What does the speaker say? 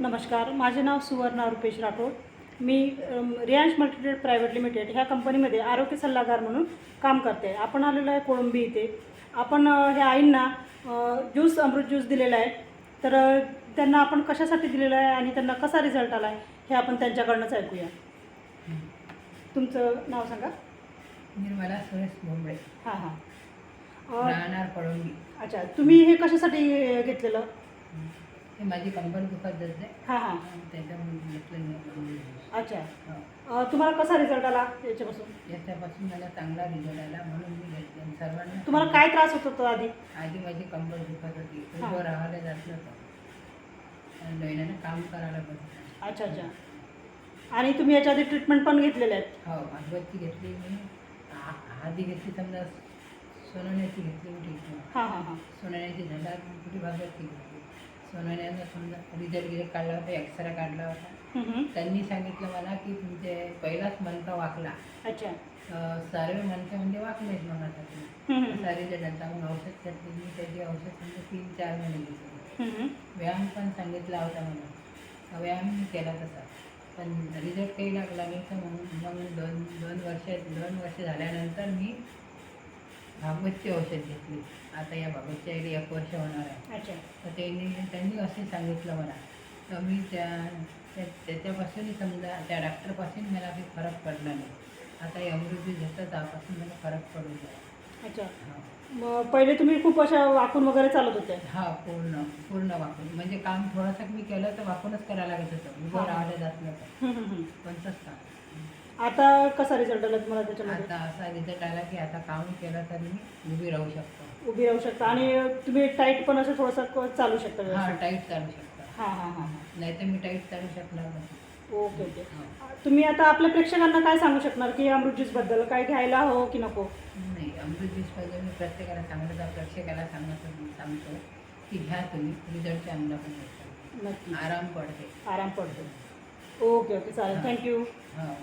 नमस्कार माझे नाव सुवर्णा रुपेश राठोड. मी रियांश मल्टीट्रेड प्रायव्हेट लिमिटेड ह्या कंपनीमध्ये आरोग्य सल्लागार म्हणून काम करते. आपण आलेलो आहे कोळंबी इथे. आपण ह्या आईंना ज्यूस अमृत ज्यूस दिलेला आहे. तर त्यांना आपण कशासाठी दिलेलं आहे आणि त्यांना कसा रिझल्ट आला आहे हे आपण त्यांच्याकडनंच ऐकूया. तुमचं नाव सांगा. निर्मला सुरेश भोंबळे हां हां. अच्छा तुम्ही हे कशासाठी घेतलेलं? माझी कंबर दुखत जाते. हां हां. त्याच्यामुळे घेतलं मी. अच्छा. हो. तुम्हाला कसा रिझल्ट आला याच्यापासून? याच्यापासून मला चांगला रिझल्ट आला म्हणून मी घेतलं सर्वांना तुम्हाला काय त्रास होत होता आधी? आधी माझी कंबर दुखत होती. हा. उभं राहायला जात नव्हतं. डोळ्यानं काम करायला बघत अच्छा अच्छा. आणि तुम्ही याच्या आधी ट्रीटमेंट पण घेतलेल्या आहेत? हो अगरबत्ती घेतली मी. आधी घेतली समजा सोनवण्याची घेतली ट्रीटमेंट हां हां हां. सोनवण्याची मग कुठे भागवती घेतली. समजा रिझल्ट गिझल्ट काढला होता एक्सरे काढला होता. त्यांनी सांगितलं मला की तुमचे पहिलाच मनका वाकला. अच्छा. सर्व मनके म्हणजे वाकलेच हम्म. सारे जणांचा मग औषध घेतली मी त्याची औषध समजा तीन चार महिने घेतली. व्यायाम पण सांगितला होता मला व्यायाम मी केला तसा. पण रिझल्ट काही लागला नाही तर मग मग दोन दोन वर्ष दोन वर्ष झाल्यानंतर मी भागवतची औषध घेतली. आता या भागवतच्या आईला एक वर्ष होणार आहे. अच्छा. तर त्यांनी त्यांनी असे सांगितलं मला. तर मी त्या त्या- त्याच्यापासून समजा त्या डॉक्टरपासून मला काही फरक पडला नाही. आता हे अमृत घेतं त्यापासून मला फरक पडून गेला अच्छा. मग पहिले तुम्ही खूप अशा वाकून वगैरे चालत होते. हा पूर्ण पूर्ण वाकून. म्हणजे काम थोडंसं मी केलं तर वाकूनच करायला लागत होतं. उभं. राहायला जात नव्हतं. हम्म, हम्म, हम्म. कोणतंच काम. आता कसा रिझल्ट आला तुम्हाला त्याच्यामध्ये? आता असा रिझल्ट आला की आता काम केलं तर मी उभी राहू शकतो. उभी राहू शकता. आणि तुम्ही टाईट पण असं थोडंसं क- चालू शकता हा व्यवस्थित. टाईट चालू शकतो. हां हां हां हां. नाही तर मी टाईट चालू शकणार नाही. Okay okay. हा. तुम्ही आता आपल्या प्रेक्षकांना काय सांगू शकणार की अमृत ज्यूसबद्दल? काय घ्यायला हवं की नको? नाही अमृत ज्यूस पाहिजे मी प्रत्येकाला सांगतो प्रेक्षकाला सांगतो सांगतो की घ्या तुम्ही रिझल्टचे अंदा पण. नक्की आराम पडते. आराम पडतो. ओके ओके चालेल. Thank you. हो.